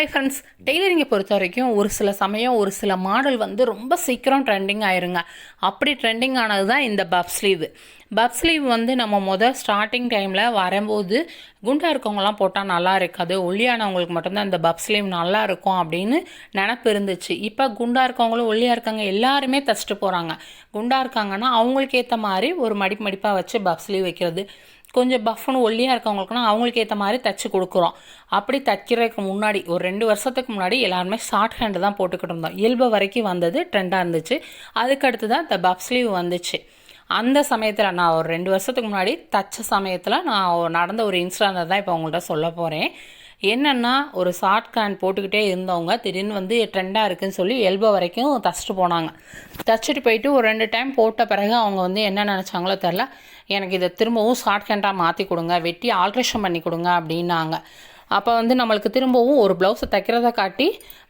Hi friends டெய்லரிங்கை பொறுத்த வரைக்கும் ஒரு சில சமயம் ஒரு சில மாடல் வந்து ரொம்ப சீக்கிரம் ட்ரெண்டிங் ஆயிருங்க. அப்படி ட்ரெண்டிங் ஆனது தான் இந்த பப் ஸ்லீவ் பப் ஸ்லீவ் வந்து நம்ம மொதல் ஸ்டார்டிங் டைமில் வரும்போது குண்டாக இருக்கவங்கலாம் போட்டால் நல்லா இருக்காது. ஒல்லியானவங்களுக்கு மட்டும்தான் இந்த பப் ஸ்லீவ் நல்லா இருக்கும் அப்படின்னு நினப்பு இருந்துச்சு. இப்போ குண்டாக இருக்கவங்களும் ஒல்லியாக இருக்காங்க. எல்லாருமே தச்சுட்டு போகிறாங்க குண்டாக இருக்காங்கன்னா அவங்களுக்கு ஏற்ற மாதிரி ஒரு மடிப்பு மடிப்பாக வச்சு பப் ஸ்லீவ் வைக்கிறது. கொஞ்சம் பஃப்னு ஒல்லியாக இருக்கவங்களுக்குனா அவங்களுக்கு ஏற்ற மாதிரி தைச்சி கொடுக்குறோம். அப்படி தைக்கிறதுக்கு முன்னாடி ஒரு ரெண்டு வருஷத்துக்கு முன்னாடி எல்லாருமே ஷார்ட் ஹேண்டு தான் போட்டுக்கிட்டு இருந்தோம். இயல்பு வரைக்கும் வந்தது ட்ரெண்டாக இருந்துச்சு. அதுக்கடுத்து தான் இந்த பஃப் ஸ்லீவ் வந்துச்சு. அந்த சமயத்தில் நான் ஒரு ரெண்டு வருஷத்துக்கு முன்னாடி தச்ச சமயத்தில் நான் ஒரு- நடந்த ஒரு இன்சிடென்ட் தான் இப்போ உங்கள்கிட்ட சொல்ல போகிறேன் என்னென்னா ஒரு ஷார்ட் கேன் போட்டுக்கிட்டே இருந்தவங்க திடீர்னு வந்து ட்ரெண்டாக இருக்குன்னு சொல்லி எல்போ வரைக்கும் தச்சுட்டு போனாங்க. தச்சுட்டு போயிட்டு ஒரு ரெண்டு டைம் போட்ட பிறகு அவங்க வந்து என்ன நினச்சாங்களோ தெரில எனக்கு இதை திரும்பவும் ஷார்ட் கேண்டாக மாற்றி கொடுங்க வெட்டி ஆல்ட்ரேஷன் பண்ணி கொடுங்க அப்படின்னாங்க. அப்போ வந்து நம்மளுக்கு திரும்பவும் ஒரு ப்ளவுஸை தைக்கிறத காட்டி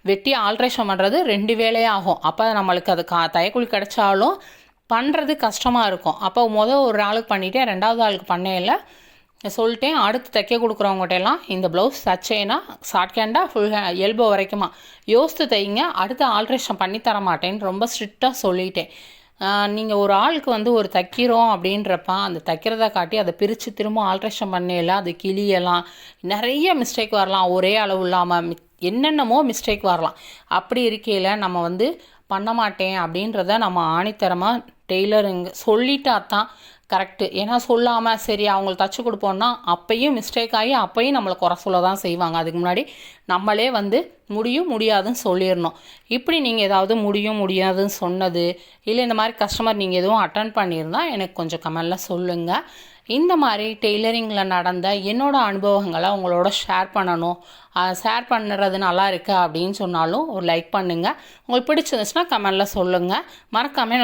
வெட்டி ஆல்ட்ரேஷன் பண்ணுறது ரெண்டு வேலையே ஆகும். அப்போ நம்மளுக்கு அது கா தையக்கூலி கிடைச்சாலும் பண்ணுறது கஷ்டமாக இருக்கும். அப்போ முதல் ஒரு ஆளுக்கு பண்ணிவிட்டு ரெண்டாவது ஆளுக்கு பண்ணையில் சொல்லிட்டேன் அடுத்து தைக்க கொடுக்குறவங்ககிட்டலாம் இந்த ப்ளவுஸ் தச்சேன்னா ஷார்ட் ஹேண்டாக ஃபுல் எல்போ வரைக்குமா? யோசித்து தைங்க அடுத்து ஆல்ட்ரேஷன் பண்ணி தர மாட்டேன்னு ரொம்ப ஸ்ட்ரிக்டாக சொல்லிட்டேன். நீங்கள் ஒரு ஆளுக்கு வந்து ஒரு தைக்கிறோம் அப்படின்றப்ப அந்த தைக்கிறத காட்டி அதை பிரித்து திரும்ப ஆல்ட்ரேஷன் பண்ணலாம் அது கிளியலாம் நிறைய மிஸ்டேக் வரலாம். ஒரே அளவு இல்லாமல் என்னென்னமோ மிஸ்டேக் வரலாம். அப்படி இருக்கையில் நம்ம வந்து பண்ண மாட்டேன் அப்படின்றத நம்ம ஆணித்தரமாக டெய்லருங்க. சொல்லிட்டா தான் கரெக்டு ஏன்னா சொல்லாமல் சரி அவங்களுக்கு தச்சு கொடுப்போம்னா அப்பையும் மிஸ்டேக் ஆகி அப்பையும் நம்மளை குறை சொல்ல தான் செய்வாங்க. அதுக்கு முன்னாடி நம்மளே வந்து முடியும் முடியாதுன்னு சொல்லிடணும். இப்படி நீங்கள் ஏதாவது முடியும் முடியாதுன்னு சொன்னது இல்லை இந்த மாதிரி கஸ்டமர் நீங்கள் எதுவும் அட்டன் பண்ணியிருந்தால் எனக்கு கொஞ்சம் கமெண்டில் சொல்லுங்கள் இந்த மாதிரி டெய்லரிங்கில் நடந்த என்னோடய அனுபவங்களை உங்களோட ஷேர் பண்ணணும். ஷேர் பண்ணுறது நல்லா இருக்குது அப்படின்னு சொன்னாலும் ஒரு லைக் பண்ணுங்கள் உங்களுக்கு பிடிச்சிருந்துச்சுன்னா கமெண்டில் சொல்லுங்கள் மறக்காமல்